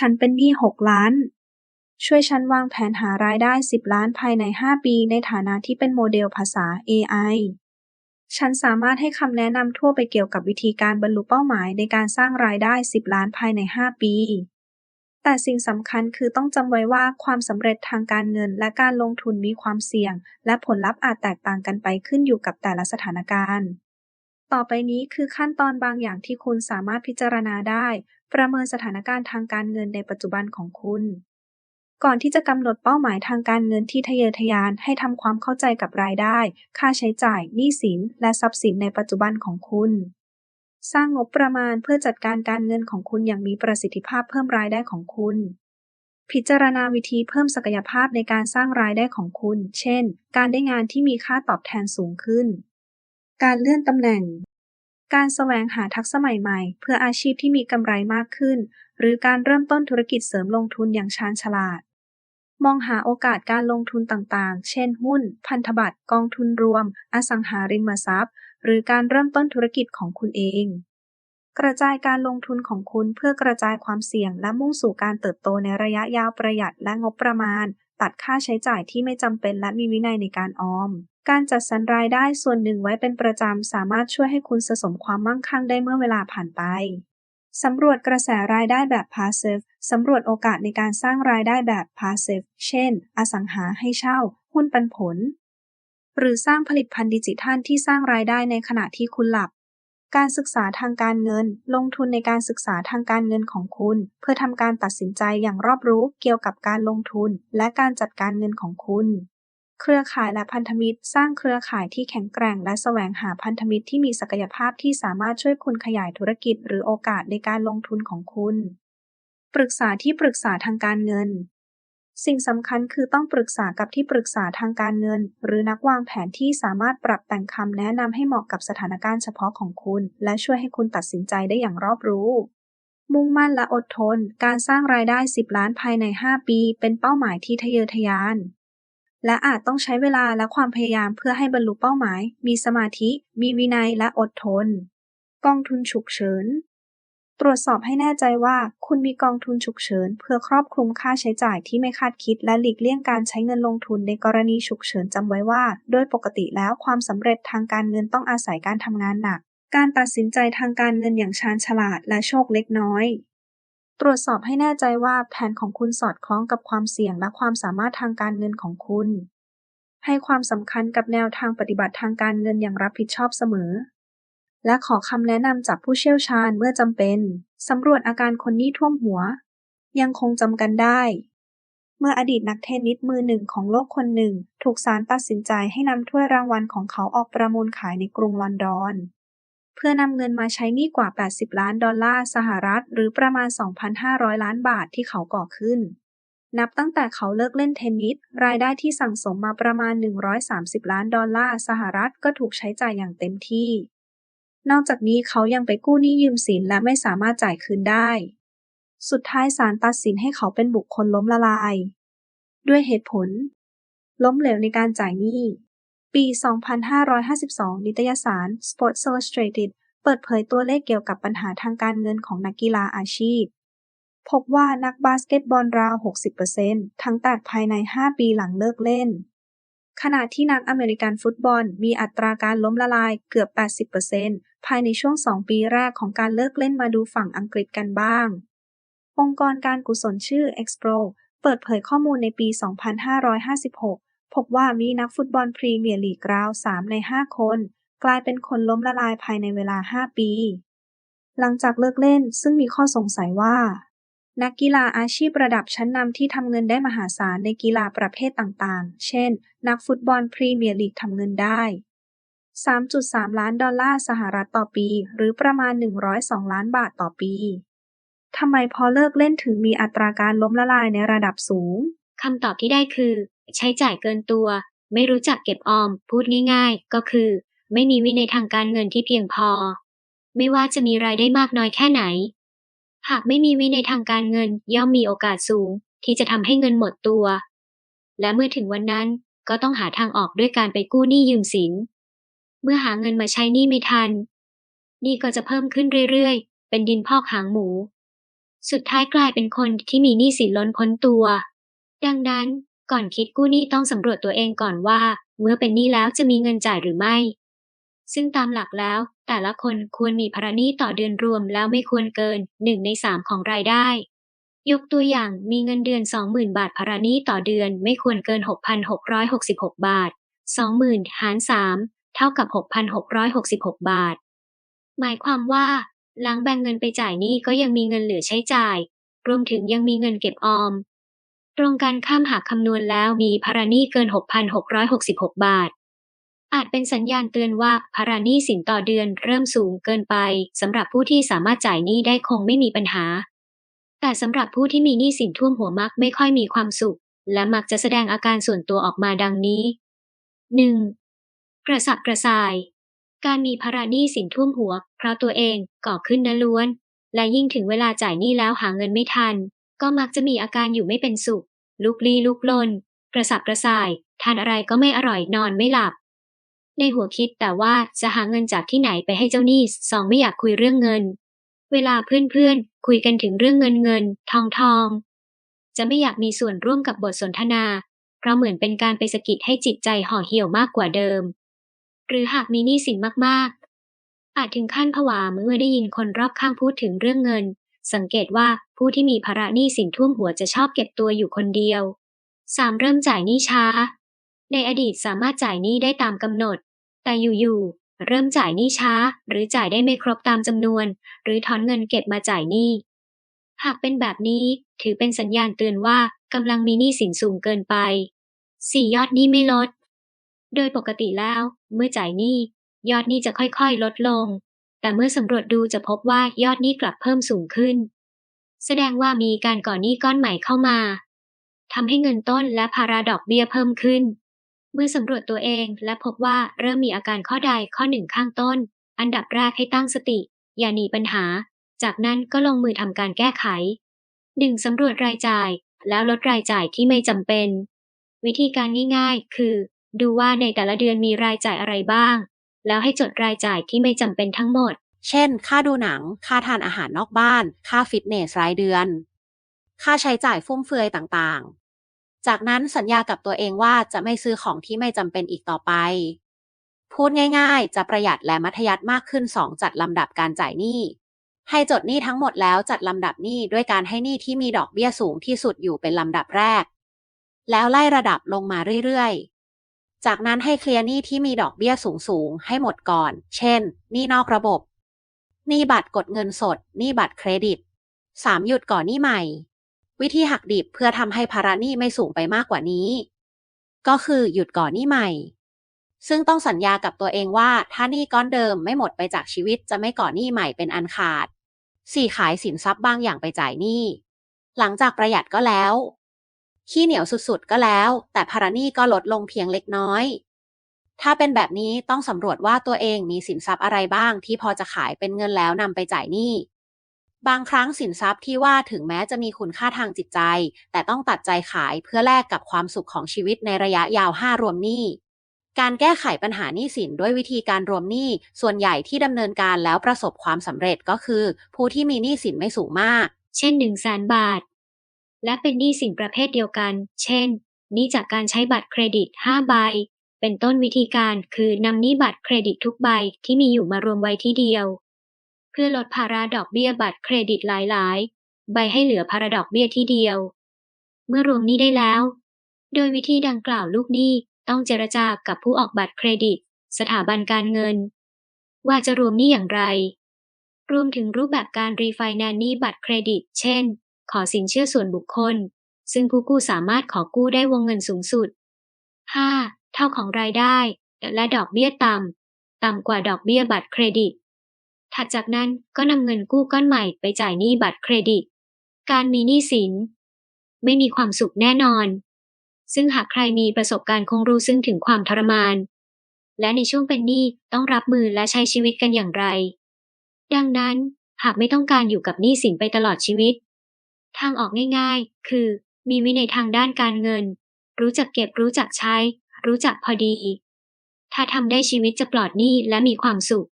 ฉันเป็นหนี้หกล้าน ช่วยฉันวางแผนหารายได้สิบล้านภายในห้าปีในฐานะที่เป็นโมเดลภาษา AI ฉันสามารถให้คำแนะนำทั่วไปเกี่ยวกับวิธีการบรรลุเป้าหมายในการสร้างรายได้ 10 ล้านภายใน 5 ปี แต่สิ่งสำคัญคือต้องจำไว้ว่าความสำเร็จทางการเงินและการลงทุนมีความเสี่ยง และผลลัพธ์อาจแตกต่างกันไปขึ้นอยู่กับแต่ละสถานการณ์ ต่อไปนี้คือขั้นตอนบางอย่างที่คุณสามารถพิจารณาได้ ประเมินสถานการณ์ทางการเงินในปัจจุบันของคุณ ก่อนที่จะกำหนดเป้าหมายทางการเงินที่ทะเยอทะยานให้ทำความเข้าใจกับรายได้ ค่าใช้จ่าย หนี้สิน และทรัพย์สินในปัจจุบันของคุณ สร้างงบประมาณเพื่อจัดการการเงินของคุณอย่างมีประสิทธิภาพเพิ่มรายได้ของคุณพิจารณาวิธีเพิ่มศักยภาพในการสร้างรายได้ของคุณ เช่น การได้งานที่มีค่าตอบแทนสูงขึ้น การเลื่อนตำแหน่ง การแสวงหาทักษะใหม่ ๆ เพื่ออาชีพที่มีกำไรมากขึ้น หรือการเริ่มต้นธุรกิจเสริมลงทุนอย่างชาญฉลาด มองหาโอกาสการลงทุนต่างๆ เช่น หุ้น พันธบัตร กองทุนรวม อสังหาริมทรัพย์ หรือการเริ่มต้นธุรกิจของคุณเองกระจายการลงทุนของคุณเพื่อกระจายความเสี่ยงและมุ่งสู่การเติบโตในระยะยาวประหยัดและงบประมาณ ตัดค่าใช้จ่ายที่ไม่จำเป็นและมีวินัยในการออม การจัดสรรรายได้ส่วนหนึ่งไว้เป็นประจำ สามารถช่วยให้คุณสะสมความมั่งคั่งได้เมื่อเวลาผ่านไป สำรวจกระแสรายได้แบบ passive สำรวจโอกาสในการสร้างรายได้แบบ passive เช่น อสังหาให้เช่า หุ้นปันผล หรือสร้างผลิตภัณฑ์ดิจิทัลที่สร้างรายได้ในขณะที่คุณหลับ การศึกษาทางการเงิน ลงทุนในการศึกษาทางการเงินของคุณ เพื่อทำการตัดสินใจอย่างรอบรู้เกี่ยวกับการลงทุน และการจัดการเงินของคุณ เครือข่ายและพันธมิตร สร้างเครือข่ายที่แข็งแกร่ง และแสวงหาพันธมิตรที่มีศักยภาพที่สามารถช่วยคุณขยายธุรกิจ หรือโอกาสในการลงทุนของคุณ ปรึกษาที่ปรึกษาทางการเงิน สิ่งสำคัญคือต้องปรึกษากับที่ปรึกษาทางการเงิน หรือนักวางแผนที่สามารถปรับแต่งคำแนะนำให้เหมาะกับสถานการณ์เฉพาะของคุณ และช่วยให้คุณตัดสินใจได้อย่างรอบรู้มุ่งมั่นและอดทน การสร้างรายได้ 10 ล้านภายใน 5 ปี เป็นเป้าหมายที่ทะเยอทะยาน และอาจต้องใช้เวลาและความพยายามเพื่อให้บรรลุเป้าหมาย มีสมาธิ มีวินัยและอดทน กองทุนฉุกเฉิน ตรวจสอบให้แน่ใจว่า คุณมีกองทุนฉุกเฉิน เพื่อครอบคลุมค่าใช้จ่ายที่ไม่คาดคิด และหลีกเลี่ยงการใช้เงินลงทุนในกรณีฉุกเฉินจำไว้ว่า โดยปกติแล้วความสำเร็จทางการเงินต้องอาศัยการทำงานหนัก การตัดสินใจทางการเงินอย่างชาญฉลาดและโชคเล็กน้อย ตรวจสอบให้แน่ใจว่าแผนของคุณสอดคล้องกับความเสี่ยงและความสามารถทางการเงินของคุณ ให้ความสำคัญกับแนวทางปฏิบัติทางการเงินอย่างรับผิดชอบเสมอ และขอคำแนะนำจากผู้เชี่ยวชาญเมื่อจำเป็นสำรวจอาการคนนี้ท่วมหัว ยังคงจำกันได้ เมื่ออดีตนักเทนนิสมือหนึ่งของโลกคนหนึ่ง ถูกศาลตัดสินใจให้นำถ้วยรางวัลของเขาออกประมูลขายในกรุงลอนดอน พื่อนำเงินมาใช้หนี้กว่า 80 ล้านดอลลาร์สหรัฐ หรือประมาณ 2,500 ล้านบาทที่เขาก่อขึ้น นับตั้งแต่เขาเลิกเล่นเทนนิส รายได้ที่สั่งสมมาประมาณ 130 ล้านดอลลาร์สหรัฐก็ถูกใช้จ่ายอย่างเต็มที่ นอกจากนี้เขายังไปกู้หนี้ยืมสินและไม่สามารถจ่ายคืนได้ สุดท้ายศาลตัดสินให้เขาเป็นบุคคลล้มละลาย ด้วยเหตุผล ล้มเหลวในการจ่ายหนี้ ปี 2552 นิตยสาร Sports Illustrated เปิดเผยตัวเลขเกี่ยวกับปัญหาทางการเงินของนักกีฬาอาชีพ พบว่านักบาสเกตบอลราว 60%ทั้งแตกภายใน 5 ปีหลังเลิกเล่น ขณะที่นักอเมริกันฟุตบอลมีอัตราการล้มละลายเกือบ 80%ภายในช่วง 2 ปีแรกของการเลิกเล่นมาดูฝั่งอังกฤษกันบ้าง องค์กรการกุศลชื่อ Expro เปิดเผยข้อมูลในปี 2556 พบว่ามีนักฟุตบอลพรีเมียร์ลีกราว 3 ใน 5 คน กลายเป็นคนล้มละลายภายในเวลา 5 ปี หลังจากเลิกเล่นซึ่งมีข้อสงสัยว่า นักกีฬาอาชีพระดับชั้นนำที่ทำเงินได้มหาศาลในกีฬาประเภทต่างๆ เช่น นักฟุตบอลพรีเมียร์ลีกทำเงินได้ 3.3 ล้านดอลลาร์สหรัฐต่อปี หรือประมาณ 102 ล้านบาทต่อปีทำไมพอเลิกเล่นถึงมีอัตราการล้มละลายในระดับสูง คำตอบที่ได้คือ ใช้จ่ายเกินตัว ไม่รู้จักเก็บออม พูดง่ายๆ ก็คือ ไม่มีวินัยทางการเงินที่เพียงพอ ไม่ว่าจะมีรายได้มากน้อยแค่ไหน หากไม่มีวินัยทางการเงินย่อมมีโอกาสสูง ที่จะทำให้เงินหมดตัว และเมื่อถึงวันนั้นก็ต้องหาทางออกด้วยการไปกู้หนี้ยืมสิน เมื่อหาเงินมาใช้หนี้ไม่ทัน หนี้ก็จะเพิ่มขึ้นเรื่อยๆ เป็นดินพอกหางหมู สุดท้ายกลายเป็นคนที่มีหนี้สินล้นพ้นตัว ดังนั้น ก่อนคิดกู้หนี้ต้องสำรวจตัวเองก่อนว่า เมื่อเป็นหนี้แล้วจะมีเงินจ่ายหรือไม่ ซึ่งตามหลักแล้ว แต่ละคนควรมีภาระหนี้ต่อเดือนรวมแล้วไม่ควรเกินหนึ่งในสามของรายได้ ยกตัวอย่างมีเงินเดือน 20,000 บาทภาระหนี้ต่อเดือนไม่ควรเกิน 6,666 บาท 20,000 หาร 3 เท่ากับ 6,666 บาท หมายความว่าหลังแบ่งเงินไปจ่ายหนี้ก็ยังมีเงินเหลือใช้จ่าย รวมถึงยังมีเงินเก็บออม ตรงกันข้ามหากคำนวณแล้วมีภาระหนี้เกิน 6,666 บาท อาจเป็นสัญญาณเตือนว่าภาระหนี้สินต่อเดือนเริ่มสูงเกินไปสำหรับผู้ที่สามารถจ่ายหนี้ได้คงไม่มีปัญหา แต่สำหรับผู้ที่มีหนี้สินท่วมหัวมักไม่ค่อยมีความสุข และมักจะแสดงอาการส่วนตัวออกมาดังนี้ 1. กระสับกระส่าย การมีภาระหนี้สินท่วมหัว เพราะตัวเองก่อขึ้นนะล้วน และยิ่งถึงเวลาจ่ายหนี้แล้วหาเงินไม่ทัน ก็มักจะมีอาการอยู่ไม่เป็นสุข ลุกลี้ลุกลน กระสับกระส่าย ทานอะไรก็ไม่อร่อยนอนไม่หลับ ในหัวคิดแต่ว่าจะหาเงินจากที่ไหนไปให้เจ้าหนี้สองไม่อยากคุยเรื่องเงิน เวลาเพื่อนๆ คุยกันถึงเรื่องเงินเงิน ทองทอง จะไม่อยากมีส่วนร่วมกับบทสนทนา เพราะเหมือนเป็นการไปสะกิดให้จิตใจห่อเหี่ยวมากกว่าเดิม หรือหากมีหนี้สินมากๆอาจถึงขั้นผวาเมื่อได้ยินคนรอบข้างพูดถึงเรื่องเงิน สังเกตว่าผู้ที่มีภาระหนี้สินท่วมหัวจะชอบเก็บตัวอยู่คนเดียว 3. เริ่มจ่ายหนี้ช้า ในอดีตสามารถจ่ายหนี้ได้ตามกำหนด แต่อยู่ๆเริ่มจ่ายหนี้ช้า หรือจ่ายได้ไม่ครบตามจำนวน หรือถอนเงินเก็บมาจ่ายหนี้หากเป็นแบบนี้ถือเป็นสัญญาณเตือนว่ากำลังมีหนี้สินสูงเกินไป 4. ยอดหนี้ไม่ลด โดยปกติแล้ว เมื่อจ่ายหนี้ ยอดหนี้จะค่อยๆ ลดลง แต่เมื่อสำรวจดูจะพบว่ายอดหนี้กลับเพิ่มสูงขึ้น แสดงว่ามีการก่อหนี้ก้อนใหม่เข้ามาทำให้เงินต้นและภาระดอกเบี้ยเพิ่มขึ้น เมื่อสำรวจตัวเองและพบว่าเริ่มมีอาการข้อใดข้อหนึ่งข้างต้น อันดับแรกให้ตั้งสติ อย่าหนีปัญหา จากนั้นก็ลงมือทำการแก้ไข 1. สำรวจรายจ่าย แล้วลดรายจ่ายที่ไม่จำเป็น วิธีการง่ายๆ คือ ดูว่าในแต่ละเดือนมีรายจ่ายอะไรบ้าง แล้วให้จดรายจ่ายที่ไม่จำเป็นทั้งหมด เช่น ค่าดูหนัง ค่าทานอาหารนอกบ้าน ค่าฟิตเนสรายเดือน ค่าใช้จ่ายฟุ่มเฟือยต่างๆ จากนั้นสัญญากับตัวเองว่าจะไม่ซื้อของที่ไม่จำเป็นอีกต่อไป พูดง่ายๆ จะประหยัดและมัธยัติมากขึ้น 2 จัดลำดับการจ่ายหนี้ ให้จดหนี้ทั้งหมดแล้วจัดลำดับหนี้ด้วยการให้หนี้ที่มีดอกเบี้ยสูงที่สุดอยู่เป็นลำดับแรก แล้วไล่ระดับลงมาเรื่อยๆ จากนั้นให้เคลียร์หนี้ที่มีดอกเบี้ยสูงๆ ให้หมดก่อน เช่น หนี้นอกระบบ หนี้บัตรกดเงินสด หนี้บัตรเครดิต 3. หยุดก่อนหนี้ใหม่ วิธีหักดิบเพื่อทำให้ภาระหนี้ไม่สูงไปมากกว่านี้ ก็คือหยุดก่อนหนี้ใหม่ ซึ่งต้องสัญญากับตัวเองว่าถ้าหนี้ก้อนเดิมไม่หมดไปจากชีวิตจะไม่ก่อหนี้ใหม่เป็นอันขาด 4. ขายสินทรัพย์บางอย่างไปจ่ายหนี้ หลังจากประหยัดก็แล้ว ขี้เหนียวสุดๆก็แล้ว แต่ภาระหนี้ก็ลดลงเพียงเล็กน้อย ถ้าเป็นแบบนี้ต้องสำรวจว่าตัวเองมีสินทรัพย์อะไรบ้าง ที่พอจะขายเป็นเงินแล้วนำไปจ่ายหนี้บางครั้งสินทรัพย์ที่ว่าถึงแม้จะมีคุณค่าทางจิตใจ แต่ต้องตัดใจขายเพื่อแลกกับความสุขของชีวิตในระยะยาว 5 รวมหนี้ การแก้ไขปัญหาหนี้สินด้วยวิธีการรวมหนี้ส่วนใหญ่ที่ดำเนินการแล้วประสบความสำเร็จก็คือ ผู้ที่มีหนี้สินไม่สูงมาก เช่น1 0 0 0 0แสนบาท และเป็นหนี้สินประเภทเดียวกัน เช่น หนี้จากการใช้บัตรเครดิต 5 ใบ เป็นต้นวิธีการคือนำหนี้บัตรเครดิตทุกใบที่มีอยู่มารวมไว้ที่เดียว เพื่อลดภาระดอกเบี้ยบัตรเครดิตหลาย ๆ ใบให้เหลือภาระดอกเบี้ยที่เดียว เมื่อรวมหนี้ได้แล้ว โดยวิธีดังกล่าวลูกหนี้ต้องเจรจากับผู้ออกบัตรเครดิต สถาบันการเงิน ว่าจะรวมหนี้อย่างไรรวมถึงรูปแบบการรีไฟแนนซ์หนี้บัตรเครดิต เช่น ขอสินเชื่อส่วนบุคคล ซึ่งผู้กู้สามารถขอกู้ได้วงเงินสูงสุด 5. เท่าของรายได้ และดอกเบี้ยต่ำ ต่ำกว่าดอกเบี้ยบัตรเครดิต ถัดจากนั้นก็นำเงินกู้ก้อนใหม่ไปจ่ายหนี้บัตรเครดิต การมีหนี้สิน ไม่มีความสุขแน่นอน ซึ่งหากใครมีประสบการณ์คงรู้ซึ่งถึงความทรมาน และในช่วงเป็นหนี้ต้องรับมือและใช้ชีวิตกันอย่างไร ดังนั้นหากไม่ต้องการอยู่กับหนี้สินไปตลอดชีวิต ทางออกง่ายๆ คือ มีวินัยทางด้านการเงิน รู้จักเก็บรู้จักใช้ รู้จักพอดี ถ้าทำได้ชีวิตจะปลอดหนี้และมีความสุข